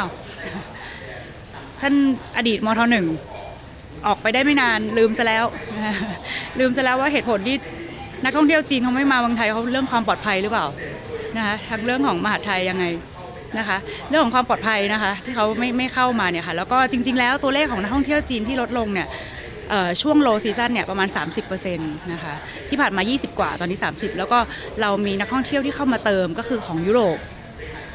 อ้าวท่านอดีตมทหนึ่งออกไปได้ไม่นานลืมซะแล้ว ลืมซะแล้วว่าเหตุผลที่นักท่องเที่ยวจีนเขาไม่มาเมืองไทยเขาเรื่องความปลอดภัยหรือเปล่านะคะทั้งเรื่องของมหาดไทยยังไงนะคะ เรื่องของความปลอดภัยนะคะ ที่เขาไม่ไม่เข้ามาเนี่ยค่ะแล้วก็จริง ๆ แล้วตัวเลขของนักท่องเที่ยวจีนที่ลดลงเนี่ยช่วงโลซีซันเนี่ยประมาณ 30%นะคะที่ผ่านมา 20 กว่าตอนนี้ 30 แล้วก็เรามีนักท่องเที่ยวที่เข้ามาเติมก็คือของยุโรป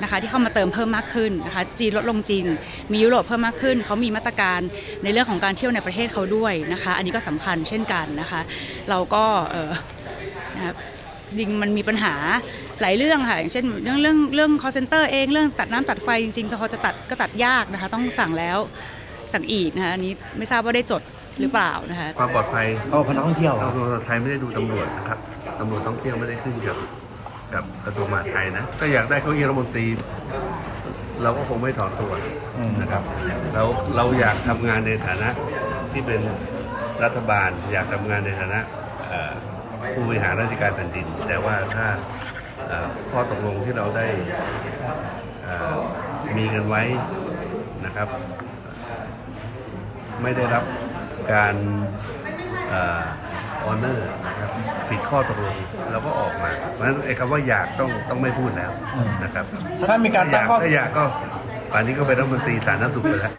นะคะที่เข้ามาเติมเพิ่มมากขึ้นนะคะจีนลดลงจริงมียุโรปเพิ่มมากขึ้น เขามีมาตรการในเรื่องของการเที่ยวในประเทศเขาด้วยนะคะ อันนี้ก็สำคัญเช่นกันนะคะ เราก็เออนะครับจริงมันมีปัญหาหลายเรื่องค่ะอย่างเช่นเรื่องเรื่องเรื่อง call center เองเรื่องตัดน้ำตัดไฟจริงๆพอจะตัดก็ตัดยากนะคะ ต้องสั่งแล้วสั่งอีกนะคะอันนี้ไม่ทราบว่าได้จดหรือเปล่านะคะความปลอดภัยเอาพนักท่องเที่ยวตำรวจไทยไม่ได้ดูตำรวจนะครับตำรวจท่องเที่ยวไม่ได้ขึ้นกับ กับกระทรวงมหาดไทยนะ ก็อยากได้เก้าอี้รัฐมนตรี เราก็คงไม่ถอนตัวอืมนะครับแล้วเราอยากทำงานในฐานะที่เป็นรัฐบาล อยากทำงานในฐานะเอ่อผู้บริหารราชการแผ่นดิน แต่ว่าถ้าเอ่อข้อตกลงที่เราได้เอ่อมีกันไว้นะครับ ไม่ได้รับการ ออเนอร์นะครับผิดข้อตกลงเราก็ออกมา เพราะฉะนั้นไอ้คำว่าอยากต้องต้องไม่พูดแล้วนะครับถ้ามีการถ้าอตั้งยากข้อ ถ้าอยากก็ป่านนี้ก็เป็นรัฐมนตรีสาธารณสุขไปแล้ว